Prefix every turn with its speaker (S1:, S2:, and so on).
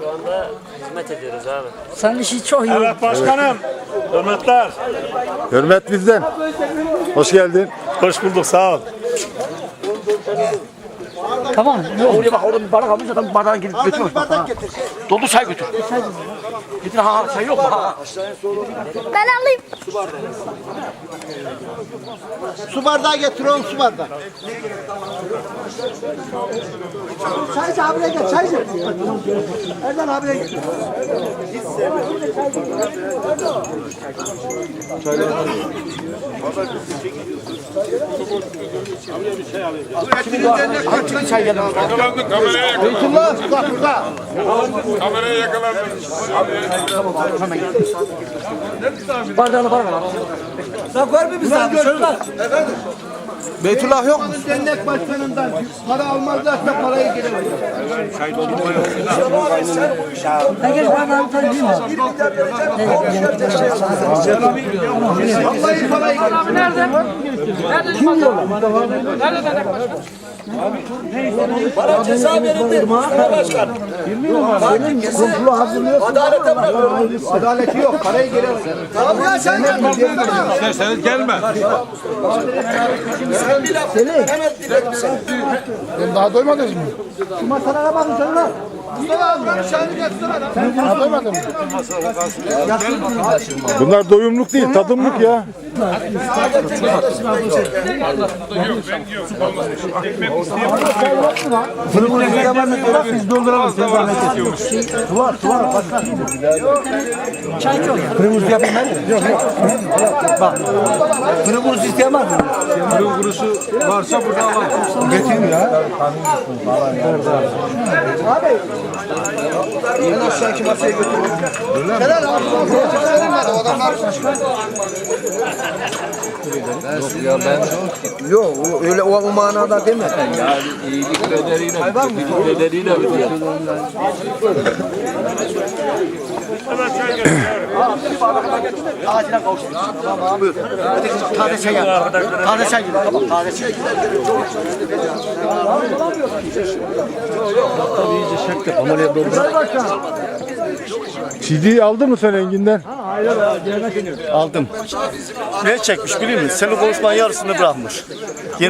S1: Şu anda hizmet ediyoruz abi.
S2: Sen işi çok iyi.
S3: Evet başkanım. Hürmetler.
S4: Hürmet bizden. Hoş geldin.
S3: Hoş bulduk sağ ol.
S2: Tamam. Yok.
S5: Oraya bak orada bir bardak almış adam bardağını gidip götürmüş bak ha. Doldu çay götür. Getir ha çay yok mu ha?
S6: Ben alayım.
S7: Su bardağı getir oğlum su bardağı. Çaycı abiye gel çaycı. Erdem abiye gel.
S5: Kimin çay geldi?
S8: Yakalandın kameraya yakalandın.
S7: Beytullah bak burada.
S8: Kameraya yakalandın.
S5: Bardağını bana ver abi.
S7: Sen gör mü bizi abi çocuklar? Beytullah yok mu? Dernek başkanından para almazlarsa parayı geri verir.
S2: Herkes bana bir tane değil mi?
S7: Vallahi parayı geri verir. Bana ceza verildi. Başkan. Komplo hazırlıyor. Adalete bırakıyorum. Adaleti yok. Parayı geri verir. Tamam ya sen gel.
S8: Sen, sen gelme.
S7: Sen bir laf. Hemen.
S4: Daha doymadınız mı?
S7: Masalara bakın
S4: Bunlar doyumluk değil, tadımlık ya.
S7: Kırmızı yapayım ben de. Yok yok. Bak. Kırmızı isteyen var mı?
S8: Kurusu varsa burada alalım.
S7: Getireyim ya. Abi. En aşağıki masaya götürün. Helal abi. Verilmedi o adamlar. Yok o- öyle o, o manada deme.
S8: Yani iyilik bedeliyle, kötülük bedeliyle bitiyor.
S5: Ağacına kavuştuk. Tamam abi. Taze çay gel. Taze çay. Tamam taze çay.
S4: Mı sen Engin'den?
S9: Aldım. Ne çekmiş biliyor musun? Senin konuşmanın yarısını bırakmış. Yeni